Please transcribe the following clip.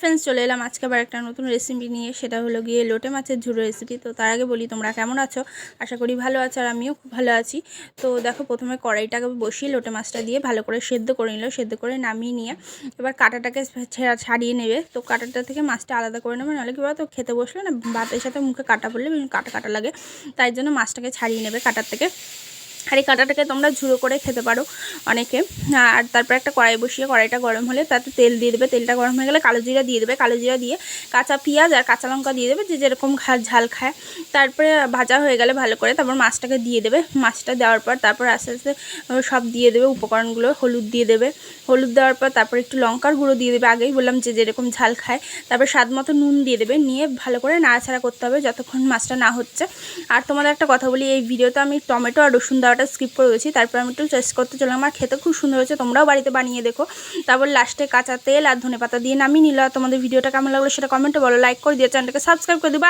Friends চলে এলাম। আজকে আবার একটা নতুন রেসিপি নিয়ে, সেটা হলো গিয়ে লোটে মাছের ঝুড়ো রেসিপি তো তার আগে বলি তোমরা কেমন আছো? আশা করি ভালো আছো আর আমিও খুব ভালো আছি। তো দেখো, প্রথমে কড়াইটাকে বসিয়ে লোটে মাছটা দিয়ে ভালো করে সেদ্ধ করে নিল, সেদ্ধ করে নামিয়ে নিয়ে এবার কাঁটাটাকে ছেড়া ছাড়িয়ে নেবে। তো কাঁটাটা থেকে মাছটা আলাদা করে নেবে, নাহলে কী বলতো, খেতে বসলে না ভাতের সাথে মুখে কাটা পড়লে কাটা কাটা লাগে। তাই জন্য মাছটাকে ছাড়িয়ে নেবে কাটার থেকে। আর এই কাঁটাটাকে তোমরা ঝুড়ো করে খেতে পারো অনেকে। আর তারপর একটা কড়াই বসিয়ে, কড়াইটা গরম হলে তাতে তেল দিয়ে দেবে। তেলটা গরম হয়ে গেলে কালো জিরা দিয়ে দেবে। কালো জিরা দিয়ে কাঁচা পেঁয়াজ আর কাঁচা লঙ্কা দিয়ে দেবে। যে যেরকম ঝাল খায়। তারপরে ভাজা হয়ে গেলে ভালো করে তারপর মাছটাকে দিয়ে দেবে। মাছটা দেওয়ার পর তারপর আস্তে আস্তে সব দিয়ে দেবে। উপকরণগুলো হলুদ দিয়ে দেবে। হলুদ দেওয়ার পর তারপর একটু লঙ্কার গুঁড়ো দিয়ে দেবে। আগেই বললাম যে যেরকম ঝাল খায়। তারপর স্বাদ মতো নুন দিয়ে দেবে। নিয়ে ভালো করে নাড়াছাড়া করতে হবে যতক্ষণ মাছটা না হচ্ছে। আর তোমাদের একটা কথা বলি, এই ভিডিওতে আমি টমেটো আর রসুন দেওয়াটা স্কিপ করে দিয়েছি। তারপর আমি একটু টেস্ট করতে চললাম। আমার খেতে খুব সুন্দর হয়েছে। তোমরাও বাড়িতে বানিয়ে দেখো। তারপর লাস্টে কাঁচা তেল আর ধনে পাতা দিয়ে নামিয়ে নিলাম। তোমাদের ভিডিওটা কেমন লাগল সেটা কমেন্টে বলো। লাইক করে দিয়ে চ্যানেলটাকে সাবস্ক্রাইব করে দিও।